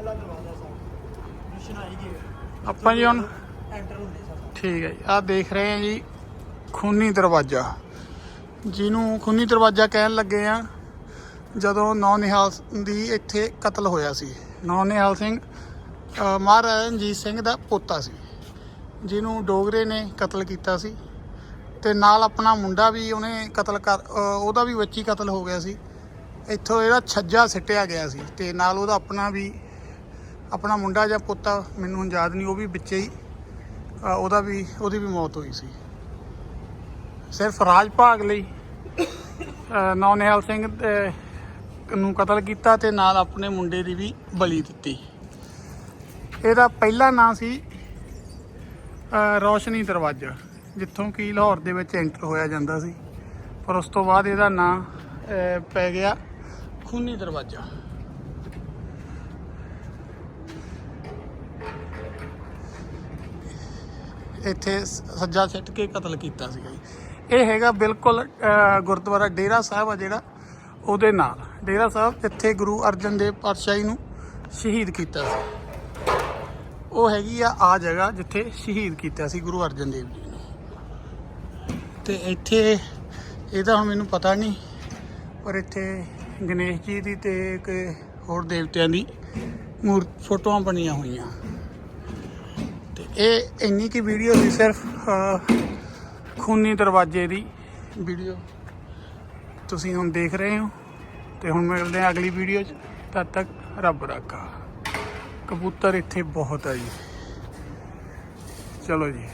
ਪਹਿਲਾ ਦਰਵਾਜ਼ਾ ਸਾਹਿਬ ਨਿਸ਼ਨਾਈ ਗੇਟ ਆਪਾਂ ਜੀ ਹੁਣ ਐਂਟਰ ਹੁੰਦੇ ਸਰ। ਠੀਕ ਹੈ ਜੀ ਆਹ ਦੇਖ ਰਹੇ ਹਾਂ ਜੀ ਖੂਨੀ ਦਰਵਾਜ਼ਾ। ਜਿਹਨੂੰ ਖੂਨੀ ਦਰਵਾਜ਼ਾ ਕਹਿਣ ਲੱਗੇ ਆ ਜਦੋਂ ਨੌ ਨਿਹਾਲ ਦੀ ਇੱਥੇ ਕਤਲ ਹੋਇਆ ਸੀ। ਨੌ ਨਿਹਾਲ ਸਿੰਘ ਮਹਾਰਾਜਾ ਰਣਜੀਤ ਸਿੰਘ ਦਾ ਪੋਤਾ ਸੀ ਜਿਹਨੂੰ ਡੋਗਰੇ ਨੇ ਕਤਲ ਕੀਤਾ ਸੀ। ਤੇ ਨਾਲ ਆਪਣਾ ਮੁੰਡਾ ਵੀ ਉਹਨੇ ਕਤਲ ਕਰ ਉਹਦਾ ਵੀ ਬੱਚੀ ਕਤਲ ਹੋ ਗਿਆ ਸੀ। ਇੱਥੋਂ ਇਹਦਾ ਛੱਜਾ ਸਿੱਟਿਆ ਗਿਆ ਸੀ ਤੇ ਨਾਲ ਉਹਦਾ ਆਪਣਾ ਵੀ ਆਪਣਾ ਮੁੰਡਾ ਜਾਂ ਪੋਤਾ ਮੈਨੂੰ ਹੁਣ ਯਾਦ ਨਹੀਂ ਉਹ ਵੀ ਵਿੱਚੇ ਹੀ ਉਹਦਾ ਵੀ ਉਹਦੀ ਵੀ ਮੌਤ ਹੋਈ ਸੀ। ਸਿਰਫ ਰਾਜ ਭਾਗ ਲਈ ਅ, ਨੌਨਿਹਾਲ ਸਿੰਘ ਨੂੰ ਕਤਲ ਕੀਤਾ ਤੇ ਨਾਲ ਆਪਣੇ ਮੁੰਡੇ ਦੀ ਵੀ ਬਲੀ ਦਿੱਤੀ। ਇਹਦਾ ਪਹਿਲਾ ਨਾਂ ਸੀ ਅ, ਰੌਸ਼ਨੀ ਦਰਵਾਜ਼ਾ ਜਿੱਥੋਂ ਕਿ ਲਾਹੌਰ ਦੇ ਵਿੱਚ ਐਂਟਰ ਹੋਇਆ ਜਾਂਦਾ ਸੀ। ਪਰ ਉਸ ਤੋਂ ਬਾਅਦ ਇਹਦਾ ਨਾਂ ਪੈ ਗਿਆ ਖੂਨੀ ਦਰਵਾਜ਼ਾ। ਇੱਥੇ ਸੱਜਾ ਸਿੱਟ ਕੇ ਕਤਲ ਕੀਤਾ ਸੀਗਾ ਜੀ। ਇਹ ਹੈਗਾ ਬਿਲਕੁਲ ਗੁਰਦੁਆਰਾ ਡੇਰਾ ਸਾਹਿਬ ਆ ਜਿਹੜਾ, ਉਹਦੇ ਨਾਲ। ਡੇਰਾ ਸਾਹਿਬ ਜਿੱਥੇ ਗੁਰੂ ਅਰਜਨ ਦੇਵ ਪਾਤਸ਼ਾਹੀ ਨੂੰ ਸ਼ਹੀਦ ਕੀਤਾ ਸੀ। ਉਹ ਹੈਗੀ ਆ ਆ ਜਗ੍ਹਾ ਜਿੱਥੇ ਸ਼ਹੀਦ ਕੀਤਾ ਸੀ ਗੁਰੂ ਅਰਜਨ ਦੇਵ ਜੀ ਨੂੰ। ਤੇ ਇੱਥੇ, ਇਹਦਾ ਹੁਣ ਮੈਨੂੰ ਪਤਾ ਨਹੀਂ, ਪਰ ਇੱਥੇ ਗਣੇਸ਼ ਜੀ ਦੀ ਤੇ ਇੱਕ ਹੋਰ ਦੇਵਤਿਆਂ ਦੀ ਮੂਰ, ਫੋਟੋਆਂ ਬਣੀਆਂ ਹੋਈਆਂ। ਤੇ ਇਹ ਇੰਨੀ ਕੀ ਵੀਡੀਓ ਸੀ ਸਿਰਫ ਖੂਨੀ ਦਰਵਾਜ਼ੇ ਦੀ ਵੀਡੀਓ ਤੁਸੀਂ ਹੁਣ ਦੇਖ ਰਹੇ ਹੋ ਤੇ ਹੁਣ ਮਿਲਦੇ ਹਾਂ ਅਗਲੀ ਵੀਡੀਓ 'ਚ। ਤਦ ਤੱਕ ਰੱਬ ਰਾਖਾ ਕਬੂਤਰ ਇੱਥੇ ਬਹੁਤ ਆ ਜੀ। ਚਲੋ ਜੀ।